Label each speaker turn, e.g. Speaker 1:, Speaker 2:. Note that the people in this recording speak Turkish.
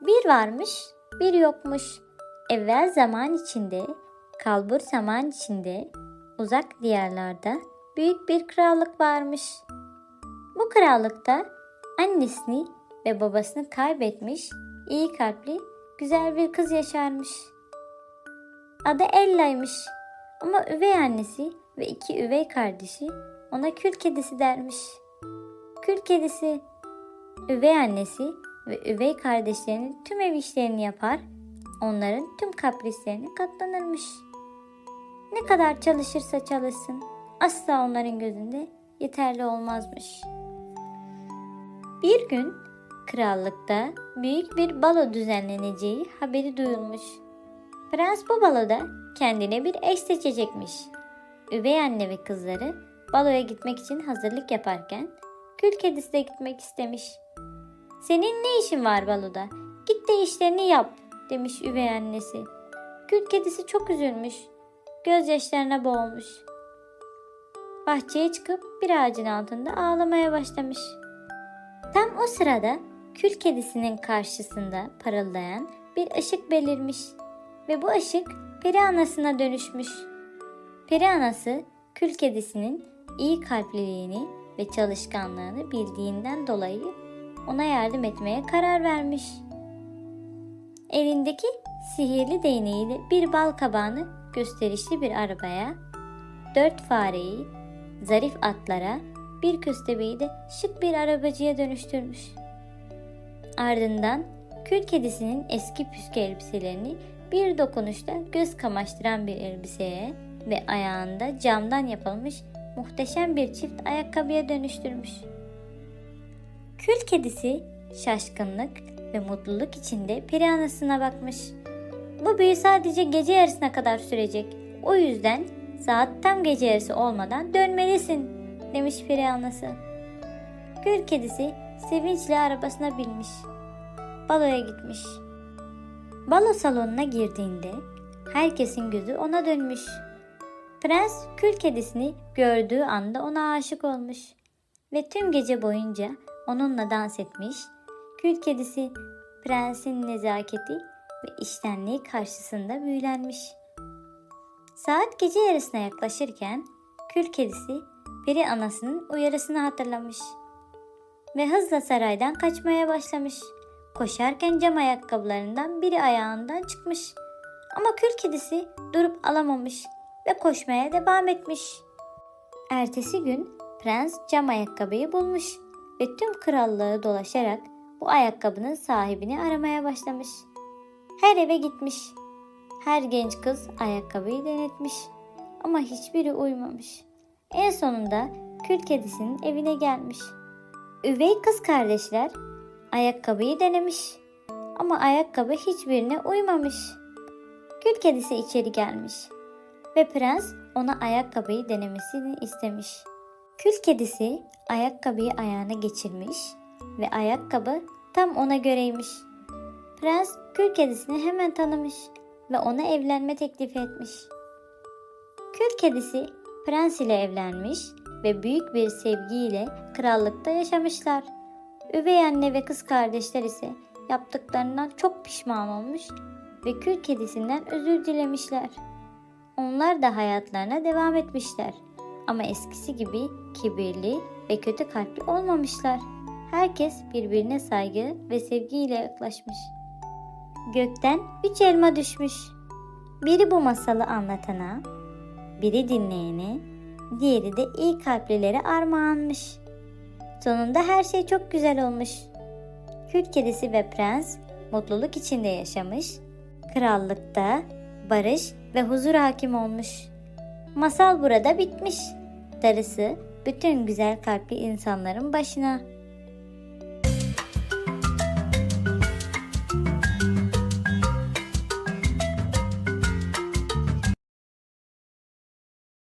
Speaker 1: Bir varmış, bir yokmuş. Evvel zaman içinde, kalbur zaman içinde, uzak diyarlarda büyük bir krallık varmış. Bu krallıkta annesini ve babasını kaybetmiş, iyi kalpli, güzel bir kız yaşarmış. Adı Ella'ymış ama üvey annesi ve iki üvey kardeşi ona kül kedisi dermiş. Kül kedisi, üvey annesi ve üvey kardeşlerinin tüm ev işlerini yapar, onların tüm kaprislerine katlanırmış. Ne kadar çalışırsa çalışsın, asla onların gözünde yeterli olmazmış. Bir gün krallıkta büyük bir balo düzenleneceği haberi duyulmuş. Prens bu baloda kendine bir eş seçecekmiş. Üvey anne ve kızları baloya gitmek için hazırlık yaparken kül kedisi de gitmek istemiş. Senin ne işin var baloda? Git de işlerini yap demiş üvey annesi. Kül kedisi çok üzülmüş. Gözyaşlarına boğulmuş. Bahçeye çıkıp bir ağacın altında ağlamaya başlamış. Tam o sırada kül kedisinin karşısında parıldayan bir ışık belirmiş ve bu ışık peri anasına dönüşmüş. Peri anası kül kedisinin iyi kalpliliğini ve çalışkanlığını bildiğinden dolayı ona yardım etmeye karar vermiş. Elindeki sihirli değneğiyle bir bal kabağını gösterişli bir arabaya, dört fareyi zarif atlara, bir köstebeği de şık bir arabacıya dönüştürmüş. Ardından kül kedisinin eski püskü elbiselerini bir dokunuşta göz kamaştıran bir elbiseye ve ayağında camdan yapılmış muhteşem bir çift ayakkabıya dönüştürmüş. Kül kedisi şaşkınlık ve mutluluk içinde peri anasına bakmış. Bu büyü sadece gece yarısına kadar sürecek. O yüzden saat tam gece yarısı olmadan dönmelisin demiş peri anası. Kül kedisi sevinçle arabasına binmiş. Baloya gitmiş. Balo salonuna girdiğinde herkesin gözü ona dönmüş. Prens kül kedisini gördüğü anda ona aşık olmuş ve tüm gece boyunca onunla dans etmiş. Kül kedisi prensin nezaketi ve iştenliği karşısında büyülenmiş. Saat gece yarısına yaklaşırken kül kedisi peri anasının uyarısını hatırlamış ve hızla saraydan kaçmaya başlamış. Koşarken cam ayakkabılarından biri ayağından çıkmış. Ama kül kedisi durup alamamış ve koşmaya devam etmiş. Ertesi gün prens cam ayakkabıyı bulmuş ve tüm krallığı dolaşarak bu ayakkabının sahibini aramaya başlamış. Her eve gitmiş. Her genç kız ayakkabıyı denetmiş ama hiçbiri uymamış. En sonunda kül kedisinin evine gelmiş. Üvey kız kardeşler ayakkabıyı denemiş ama ayakkabı hiçbirine uymamış. Kül kedisi içeri gelmiş ve prens ona ayakkabıyı denemesini istemiş. Kül kedisi ayakkabıyı ayağına geçirmiş ve ayakkabı tam ona göreymiş. Prens kül kedisini hemen tanımış ve ona evlenme teklifi etmiş. Kül kedisi prens ile evlenmiş ve büyük bir sevgiyle krallıkta yaşamışlar. Üvey anne ve kız kardeşler ise yaptıklarından çok pişman olmuş ve kül kedisinden özür dilemişler. Onlar da hayatlarına devam etmişler. Ama eskisi gibi kibirli ve kötü kalpli olmamışlar. Herkes birbirine saygı ve sevgiyle yaklaşmış. Gökten üç elma düşmüş. Biri bu masalı anlatana, biri dinleyene, diğeri de iyi kalplilere armağanmış. Sonunda her şey çok güzel olmuş. Kül kedisi ve prens mutluluk içinde yaşamış, krallıkta barış ve huzur hakim olmuş. Masal burada bitmiş. Darısı bütün güzel kalpli insanların başına.